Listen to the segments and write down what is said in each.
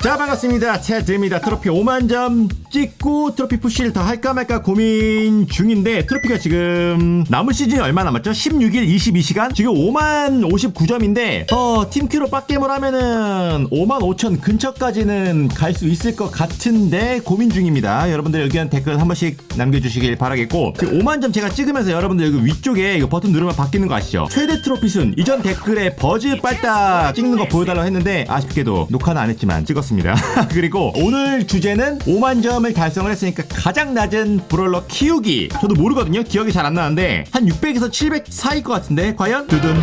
자 반갑습니다. 채드입니다. 트로피 5만점 찍고 트로피 푸시를 더 할까 말까 고민 중인데 트로피가 지금 남은 시즌이 얼마 남았죠? 16일 22시간? 지금 5만 59점인데 어 팀큐로 빡겜을 하면은 5만 5천 근처까지는 갈 수 있을 것 같은데 고민 중입니다. 여러분들 의견 댓글 한 번씩 남겨주시길 바라겠고 지금 5만 점 제가 찍으면서 여러분들 여기 위쪽에 이거 버튼 누르면 바뀌는 거 아시죠? 최대 트로피 순 이전 댓글에 버즈 빨딱 찍는 거 보여달라고 했는데 아쉽게도 녹화는 안 했지만 찍었습니다 그리고 오늘 주제는 5만 점을 달성을 했으니까 가장 낮은 브롤러 키우기 저도 모르거든요 기억이 잘 안 나는데 한 600에서 700 사이일 것 같은데 과연? 두둔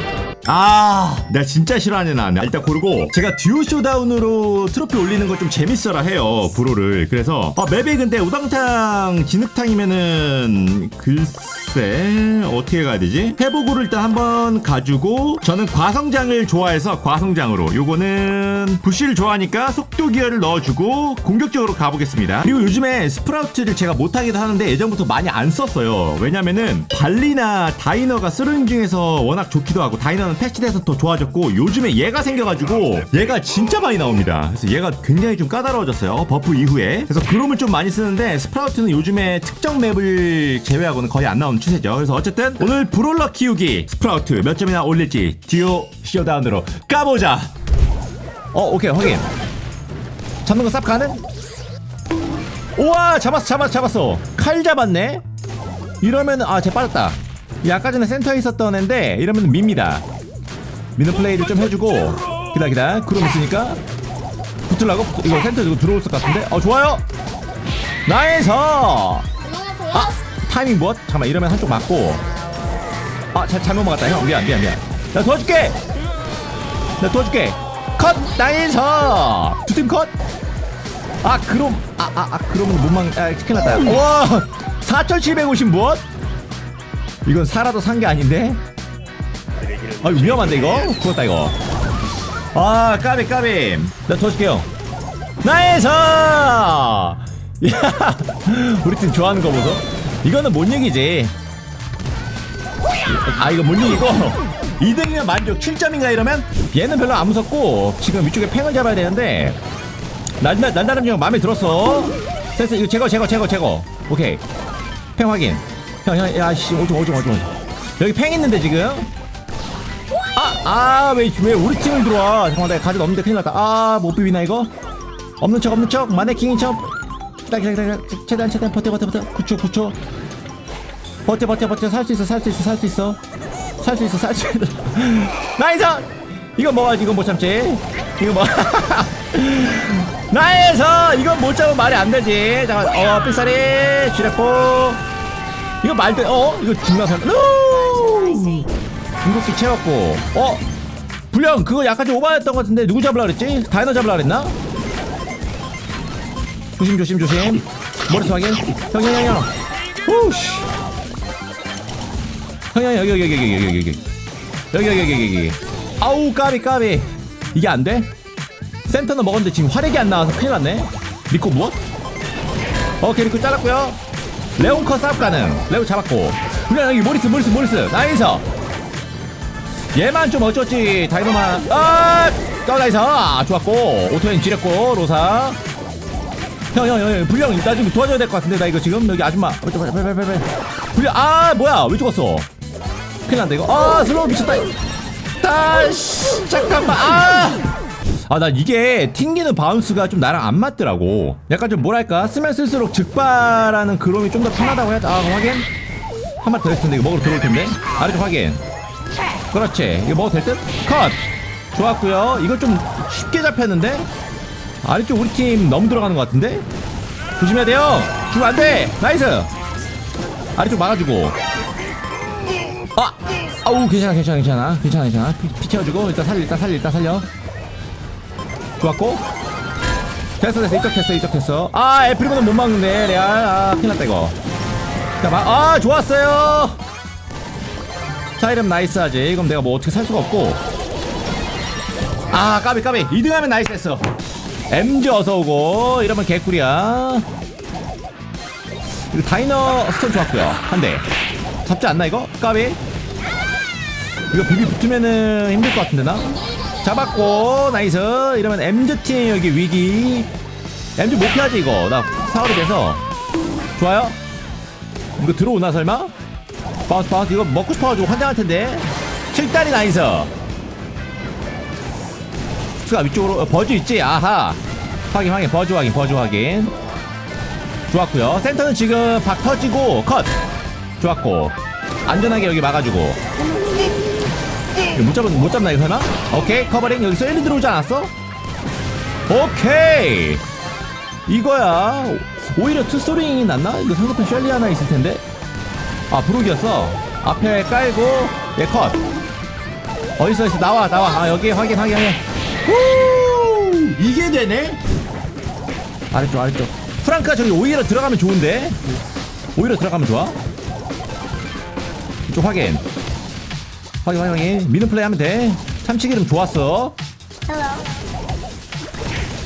아, 내가 진짜 싫어하는 안. 일단 고르고 제가 듀오 쇼다운으로 트로피 올리는 거 좀 재밌어라 해요 브로를. 그래서 아, 맵에 근데 우당탕 진흙탕이면은 글쎄 어떻게 가야 되지? 회복으로 일단 한번 가지고 저는 과성장을 좋아해서 과성장으로. 요거는 부시를 좋아하니까 속도 기어를 넣어주고 공격적으로 가보겠습니다. 그리고 요즘에 스프라우트를 제가 못하기도 하는데 예전부터 많이 안 썼어요. 왜냐면은 발리나 다이너가 쓰는 중에서 워낙 좋기도 하고 다이너는 패치돼서 더 좋아졌고 요즘에 얘가 생겨가지고 얘가 진짜 많이 나옵니다. 그래서 얘가 굉장히 좀 까다로워졌어요. 버프 이후에. 그래서 그롬을 좀 많이 쓰는데 스프라우트는 요즘에 특정 맵을 제외하고는 거의 안 나오는 추세죠. 그래서 어쨌든 오늘 브롤러 키우기 스프라우트 몇 점이나 올릴지 듀오 쇼다운으로 까보자. 어 오케이 확인. 잡는 거 쌉 가는? 우와 잡았어 잡았어 잡았어. 칼 잡았네. 이러면 아쟤 빠졌다. 이 아까 전에 센터에 있었던 앤데 이러면 밉니다. 미는 플레이를 좀 해주고. 기다 기다. 그럼 있으니까 붙으려고 붙- 이거 센터 이거 들어올 것 같은데. 어 좋아요. 나이스! 아 타이밍 무엇? 잠깐만 이러면 한쪽 맞고. 아 자, 잘못 막았다 형. 미안 미안 미안. 나 도와줄게! 나 도와줄게. 컷! 나이스 두팀 컷! 아 그럼 아아아 그러면 못망 아 큰일 났다. 와 4750 무엇? 이건 살아도 산 게 아닌데? 아 이거 위험한데 이거? 죽었다 이거. 아 까비 까비. 나 도와줄게요. 나이스 야 우리 팀 좋아하는 거 보소 이거는 못 이기지 아 이거 못 이기고 2등이면 만족 7점인가 이러면 얘는 별로 안 무섭고 지금 위쪽에 팽을 잡아야 되는데 날날 날다름 형 마음에 들었어. 됐어 이거 제거 제거 제거 제거. 오케이. 팽 확인. 형형 야씨 오줌 오줌 오줌. 여기 팽 있는데 지금. 아아왜 왜 우리 팀을 들어와? 잠깐만 내가 가져 없는데 큰일 났다. 아못 비비나 이거? 없는 척 없는 척 마네킹인 척. 기다 기다 기다. 최대한 최대한 버텨 버텨 버텨. 9초 9초. 버텨 버텨 버텨 살 수 있어 살 수 있어 살 수 있어. 살 수 있어 살 수 있어. 나이스. 이거 뭐 이거 못 참지. 이거 뭐. 나에서 이건 못 잡으면 말이 안 되지. 잠깐, 어, 삑사리, 쥐랬고. 이거 말도, 어, 이거 중간선. 노! 중국기 채웠고. 어, 불량 그거 약간 좀 오버했던 것 같은데 누구 잡으려 그랬지? 다이너 잡으려 그랬나? 조심 조심 조심. 머리 확인. 형, 형, 형, 형. 후씨. 형, 형, 여기, 여기, 여기, 여기, 여기, 여기. 여기, 여기, 여기, 여기. 아우, 까비, 까비. 이게 안 돼? 센터는 먹었는데 지금 화력이 안 나와서 큰일 났네. 리코 무엇? 오케이, 리코 잘랐고요. 레온 컷쌉 가능. 레온 잡았고. 그냥 여기 모리스, 모리스, 모리스. 나이스. 얘만 좀 어쩌지. 다이너만. 아! 어, 나이스. 아, 좋았고. 오토엔 지렸고. 로사. 형, 형, 형, 형, 불량, 나 지금 도와줘야 될 것 같은데, 나 이거 지금, 여기 아줌마. 빨리, 빨리, 빨리, 빨리. 불량, 아, 뭐야, 왜 죽었어? 큰일 난다, 이거. 아, 슬로우 미쳤다. 다시, 잠깐만, 아! 아, 나 이게 튕기는 바운스가 좀 나랑 안 맞더라고. 약간 좀 뭐랄까, 쓰면 쓸수록 즉발하는 그롬이 좀 더 편하다고 해야 돼. 아, 확인? 한 마리 더 했을 텐데, 이거 먹으러 들어올 텐데. 아래쪽 확인. 그렇지. 이거 먹어도 될 듯? 컷! 좋았고요 이거 좀 쉽게 잡혔는데? 아래쪽 우리 팀 너무 들어가는 것 같은데? 조심해야 돼요! 죽으면 안 돼! 나이스! 아래쪽 막아주고. 아! 아우, 괜찮아, 괜찮아, 괜찮아. 괜찮아, 괜찮아. 피, 피 채워주고, 일단 살려, 일단 살려, 일단 살려. 좋았고. 됐어, 됐어. 이쪽 됐어. 아, 애플이보는 못 막는데, 레알. 아, 큰일 났다, 이거. 자, 막, 아, 좋았어요! 사이렌 나이스 하지. 그럼 내가 뭐 어떻게 살 수가 없고. 아, 까비, 까비. 2등 하면 나이스 했어. MG 어서오고. 이러면 개꿀이야. 이거 다이너 스톤 좋았고요 한 대. 잡지 않나, 이거? 까비? 이거 비비 붙으면은 힘들 것 같은데, 나? 잡았고 나이스 이러면 MZ팀 여기 위기 MZ 못 피하지 이거 나 사월이 돼서 좋아요 이거 들어오나 설마? 바운스 바운스 이거 먹고 싶어가지고 환장할 텐데 7다리 나이스 스가 위쪽으로 어, 버즈 있지? 아하. 확인 확인. 버즈 확인 버즈 확인. 좋았고요. 센터는 지금 박 터지고 컷. 좋았고. 안전하게 여기 막아주고. 못 잡은 못 잡나 이거 설마? 오케이. 커버링 여기서 1리 들어오지 않았어? 오케이. 이거야. 오히려 투스토링이 낫나? 이거 상대편 셜리 하나 있을 텐데. 아 브록이었어. 앞에 깔고 얘컷. 어딨어 어딨어 나와 나와. 아 여기 확인 확인 확인 후 이게 되네? 아래쪽 아래쪽. 프랑크가 저기 오히려 들어가면 좋은데? 오히려 들어가면 좋아? 이쪽 확인. 확인 확인 확인. 미는 플레이 하면 돼. 참치기름 좋았어.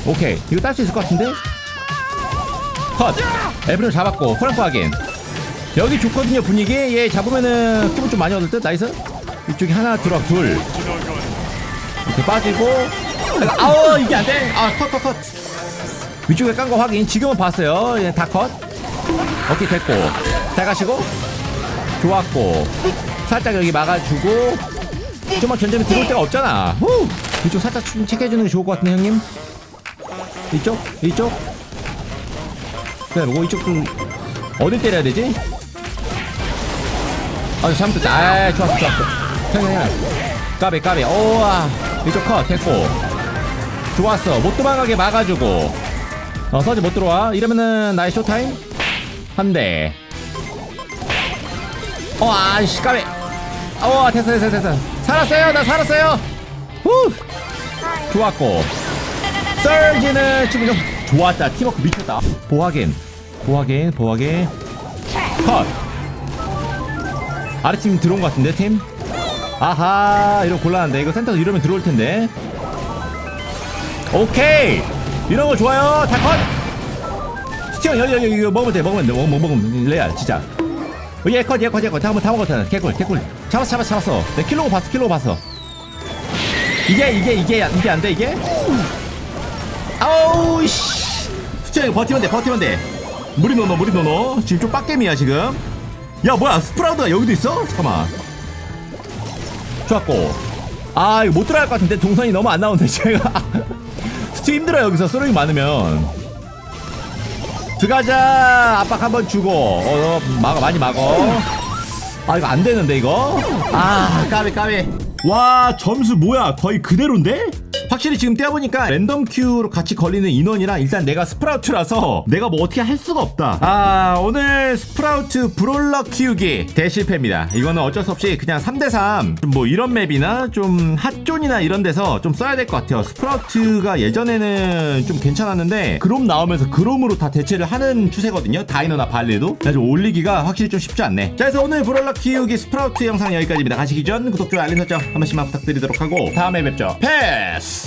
오케이. 이거 딸 수 있을 것 같은데? 컷. 에브리를 잡았고 프랑크 확인. 여기 좋거든요 분위기. 얘 잡으면은 기분 좀 많이 얻을 듯. 나이스. 이쪽에 하나 들어 둘. 이렇게 빠지고 아우 이게 안 돼. 아 컷 컷 컷. 위쪽에 깐 거 확인. 지금은 봤어요. 예, 다 컷. 오케이 됐고. 잘 가시고. 좋았고. 살짝 여기 막아주고. 좀만 견제면 들어올 데가 없잖아. 후! 이쪽 살짝 좀 체크해주는 게 좋을 것 같은데 형님? 이쪽? 이쪽? 그래 뭐 이쪽 좀 어딜 때려야 되지? 아 잘못했다. 아 좋았어 좋았어. 형형형 까비 까비. 오와. 이쪽 컷 됐고 좋았어. 못 도망가게 막아주고. 어 서지 못 들어와. 이러면은 나의 쇼타임? 한대. 어 아이씨 까비. 어 됐어 됐어 됐어. 살았어요. 나 살았어요. 후! 좋았고. 썰지는 지금 좀 좋았다. 팀워크 미쳤다. 보하겐. 보하겐 보하겐. 컷. 아래팀 들어온 것 같은데 팀? 아하 이런 곤란한데. 이거 센터에서 이러면 들어올 텐데 오케이. 이런 거 좋아요. 다컷. 스티어 여기 여기 이거 먹으면 돼 먹으면 돼. 먹으면 먹으면 레알 진짜. 얘컷 얘컷 얘컷. 다 한번 다 먹었잖아. 개꿀 개꿀. 잡았어 잡았어 잡았어. 내 킬로고 봤어 킬로고 봤어. 이게 이게 이게 이게 안 돼 이게? 아우 씨. 수채 버티면 돼 버티면 돼. 무리 노노 무리 노노 지금 좀 빡겜이야 지금. 야 뭐야? 스프라우드가 여기도 있어? 잠깐만. 좋았고. 아 이거 못 들어갈 것 같은데 동선이 너무 안 나오는데 제가 스티 힘들어 여기서. 쓰레기 많으면. 들어가자. 압박 한번 주고. 어, 어 막아 많이 막어. 아 이거 안 되는데 이거? 아 까비 까비. 와 점수 뭐야? 거의 그대로인데 확실히 지금 떼어보니까 랜덤 큐로 같이 걸리는 인원이랑 일단 내가 스프라우트라서 내가 뭐 어떻게 할 수가 없다. 아 오늘 스프라우트 브롤러 키우기 대실패입니다. 이거는 어쩔 수 없이 그냥 3대3 뭐 이런 맵이나 좀 핫존이나 이런 데서 좀 써야 될 것 같아요. 스프라우트가 예전에는 좀 괜찮았는데 그롬 나오면서 그롬으로 다 대체를 하는 추세거든요. 다이너나 발레도. 그래서 올리기가 확실히 좀 쉽지 않네. 자 그래서 오늘 브롤러 키우기 스프라우트 영상 여기까지입니다. 가시기 전 구독, 좋아요, 알림 설정 한 번씩만 부탁드리도록 하고 다음에 뵙죠. 패스